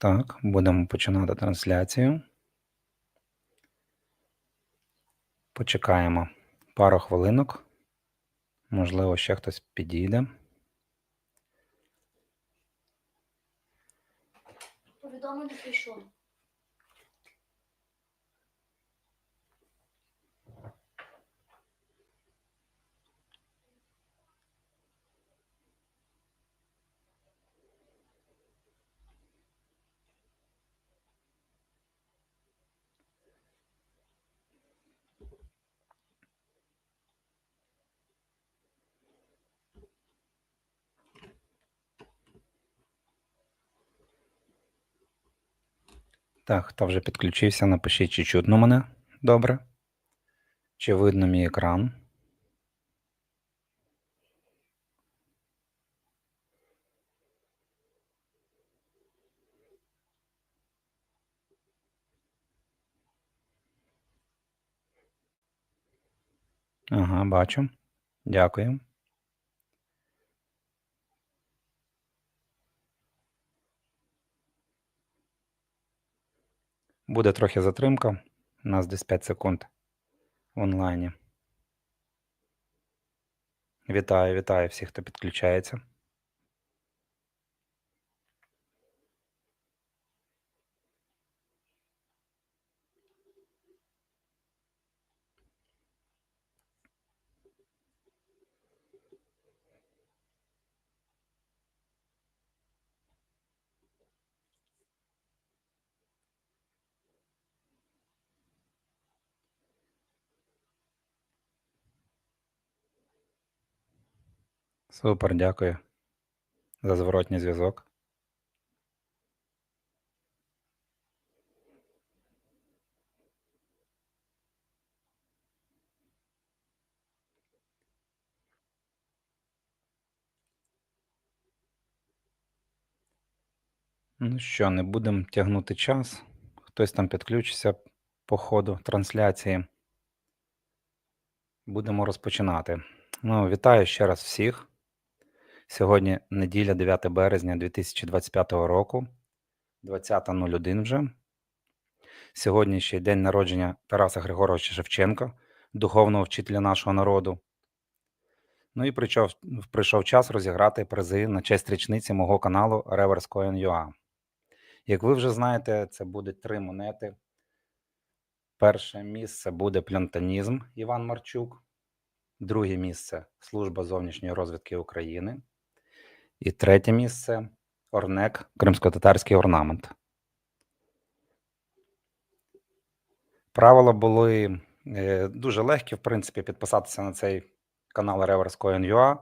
Так, будемо починати трансляцію. Почекаємо пару хвилинок. Можливо, ще хтось підійде. Повідомлення прийшло. Так, хто вже підключився, напишіть, чи чутно мене добре. Чи видно мій екран? Ага, бачу. Дякую. Буде трохи затримка. У нас десь 5 секунд в онлайні. Вітаю, вітаю всіх, хто підключається. Супер, дякую за зворотній зв'язок. Ну що, не будемо тягнути час. Хтось там підключиться по ходу трансляції. Будемо розпочинати. Ну, вітаю ще раз всіх. Сьогодні неділя, 9 березня 2025 року, 20.01 вже. Сьогодні ще день народження Тараса Григоровича Шевченка, духовного вчителя нашого народу. Ну і прийшов, прийшов час розіграти призи на честь річниці мого каналу Reverse.Coin.ua. Як ви вже знаєте, це буде три монети. Перше місце буде плянтанізм Іван Марчук, друге місце Служба зовнішньої розвідки України. І третє місце Орнек, кримсько-татарський орнамент. Правила були е, дуже легкі, в принципі, підписатися на цей канал Reverse.Coin.ua.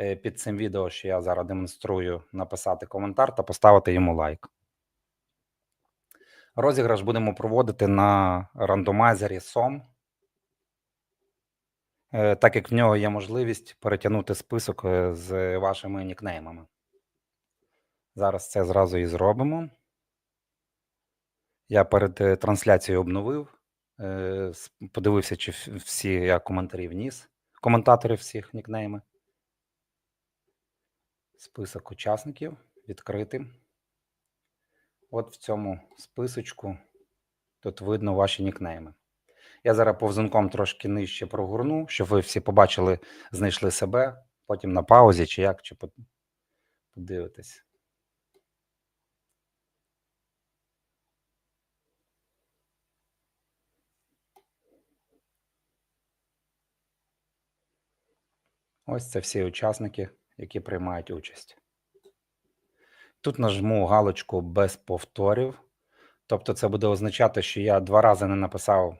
Е, Під цим відео, що я зараз демонструю, написати коментар та поставити йому лайк. Розіграш будемо проводити на рандомайзері SOM. Е, Так як в нього є можливість перетягнути список е, з вашими нікнеймами. Зараз це зразу і зробимо. Я перед е, трансляцією обновив, подивився, чи всі я коментарі вніс, коментаторів всіх нікнейми. Список учасників відкритий. От в цьому списочку тут видно ваші нікнейми. Я зараз повзунком трошки нижче прогорну, щоб ви всі побачили, знайшли себе, потім на паузі, чи як, чи по- подивитесь. Ось це всі учасники, які приймають участь. Тут нажму галочку без повторів. Тобто, це буде означати, що я два рази не написав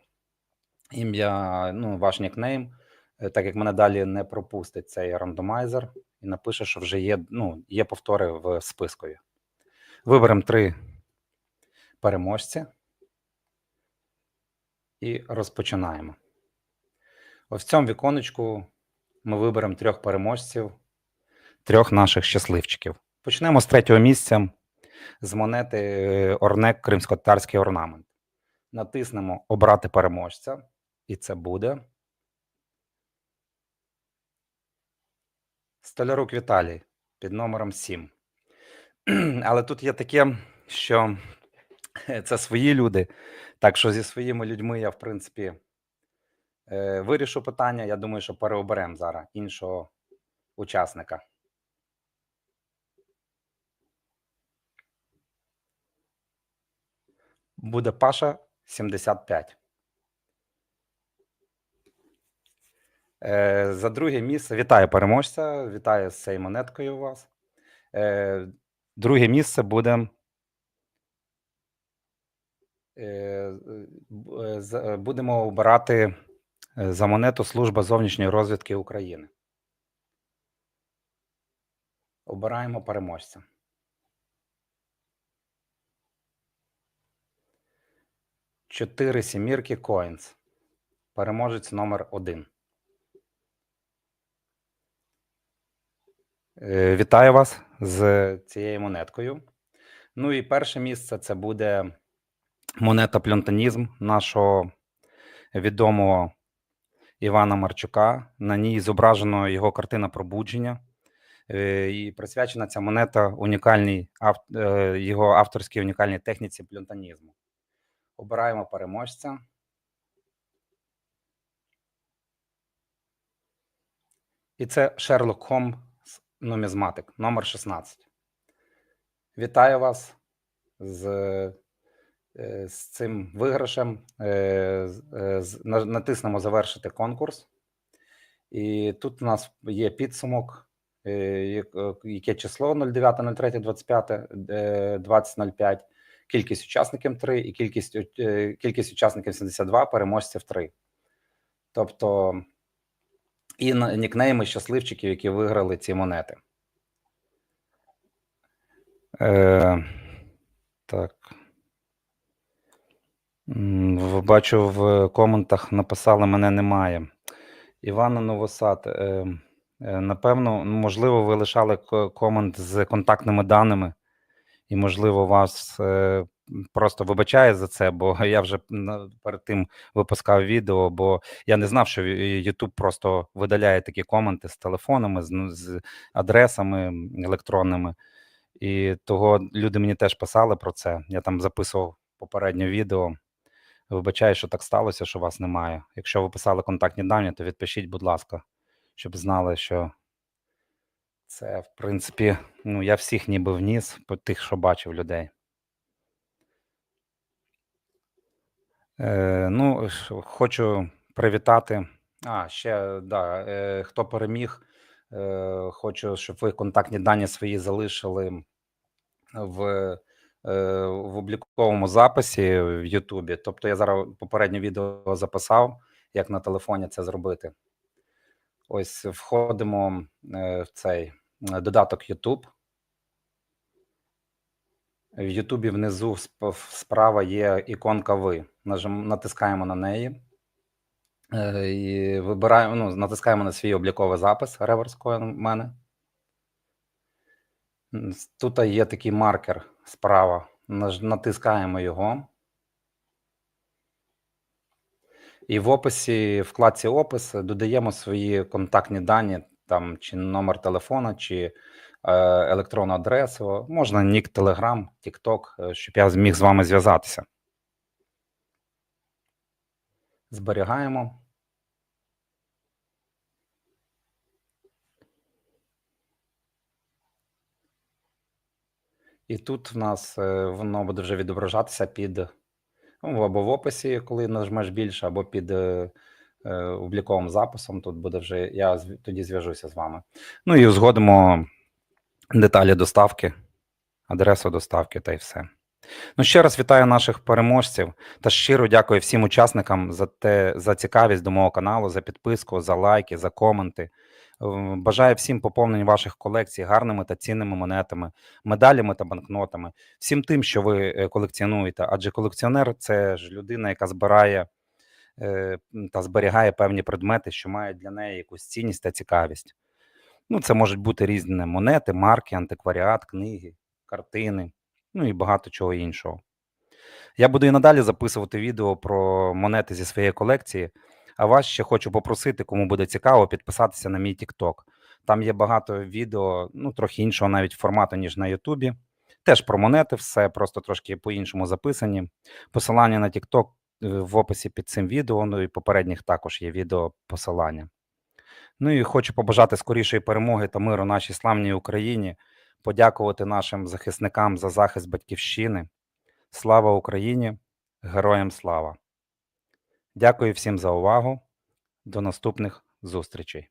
ім'я, ну, ваш нікнейм, е, так як мене далі не пропустить цей рандомайзер і напише, що вже є, ну, є повтори в спискові. Виберемо три переможці і розпочинаємо. Ось в цьому віконечку ми виберемо трьох переможців, трьох наших щасливчиків. Почнемо з третього місця з монети е, Орнек Кримсько-татарський орнамент. Натиснемо Обрати переможця, і це буде. Столярук Віталій під номером 7. Але тут є таке, що це свої люди. Так що зі своїми людьми я, в принципі, е, вирішу питання. Я думаю, що переоберемо зараз іншого учасника. Буде Паша 75. Е, За друге місце вітаю переможця. Вітаю з цією монеткою у вас. Е, Друге місце буде. е, е, е, Будемо обирати е, за монету Служба зовнішньої розвідки України. Обираємо переможця. Чотири сімірки Coins. Переможець номер один. Вітаю вас з цією монеткою. Ну і перше місце це буде монета Плюнтанізм нашого відомого Івана Марчука. На ній зображено його картина пробудження. Е, І присвячена ця монета унікальній е, його авторській унікальній техніці плюнтанізму. Обираємо переможця. І це Шерлок Холмс нумізматик, номер 16. Вітаю вас з, е, з цим виграшем. Е, е, Натиснемо завершити конкурс. І тут у нас є підсумок, е, як- е, яке число 09.03.25, е, 20.05, кількість учасників 3 і кількість, е, кількість учасників 72, переможців 3. Тобто і нікнейми щасливчиків, які виграли ці монети. Е, так. Бачу в коментах написали мене немає. Івана Новосад. Е, е, напевно, можливо, ви лишали комент з контактними даними, і, можливо, вас е, просто вибачає за це, бо я вже перед тим випускав відео, бо я не знав, що YouTube просто видаляє такі коменти з телефонами, з, ну, з адресами електронними. І того люди мені теж писали про це. Я там записував попереднє відео. Вибачаю, що так сталося, що вас немає. Якщо ви писали контактні дані, то відпишіть, будь ласка, щоб знали, що це, в принципі, ну, я всіх ніби вніс по тих, що бачив людей. Е, ну, хочу привітати. А, ще да, е, хто переміг, е, хочу, щоб ви контактні дані свої залишили в, е, в обліковому записі в Ютубі. Тобто я зараз попереднє відео записав, як на телефоні це зробити. Ось входимо е, в цей додаток YouTube. В Ютубі внизу сп- справа є іконка Ви. Натискаємо на неї. Е, І вибираємо, ну, натискаємо на свій обліковий запис реверс в мене. Тут є такий маркер справа. Натискаємо його. І в описі, в вкладці опис додаємо свої контактні дані, там чи номер телефона, чи електронну адресу. Можна нік, Телеграм, Тікток, е, щоб я зміг з вами зв'язатися. Зберігаємо. І тут в нас е, воно буде вже відображатися під ну, або в описі, коли нажмеш більше, або під е, е, обліковим записом. Тут буде вже я тоді зв'яжуся з вами. Ну і узгодимо деталі доставки, адресу доставки та й все. Ну, ще раз вітаю наших переможців та щиро дякую всім учасникам за те, за цікавість до мого каналу, за підписку, за лайки, за коменти. Бажаю всім поповнень ваших колекцій гарними та цінними монетами, медалями та банкнотами, всім тим, що ви е, колекціонуєте. Адже колекціонер це ж людина, яка збирає е, та зберігає певні предмети, що мають для неї якусь цінність та цікавість. Ну, це можуть бути різні монети, марки, антикваріат, книги, картини, ну і багато чого іншого. Я буду і надалі записувати відео про монети зі своєї колекції. А вас ще хочу попросити, кому буде цікаво, підписатися на мій TikTok. Там є багато відео, ну трохи іншого навіть формату, ніж на Ютубі. Теж про монети, все просто трошки по-іншому записані. Посилання на TikTok е, в описі під цим відео, ну і попередніх також є відео посилання. Ну і хочу побажати скорішої перемоги та миру нашій славній Україні, подякувати нашим захисникам за захист батьківщини. Слава Україні! Героям слава! Дякую всім за увагу. До наступних зустрічей.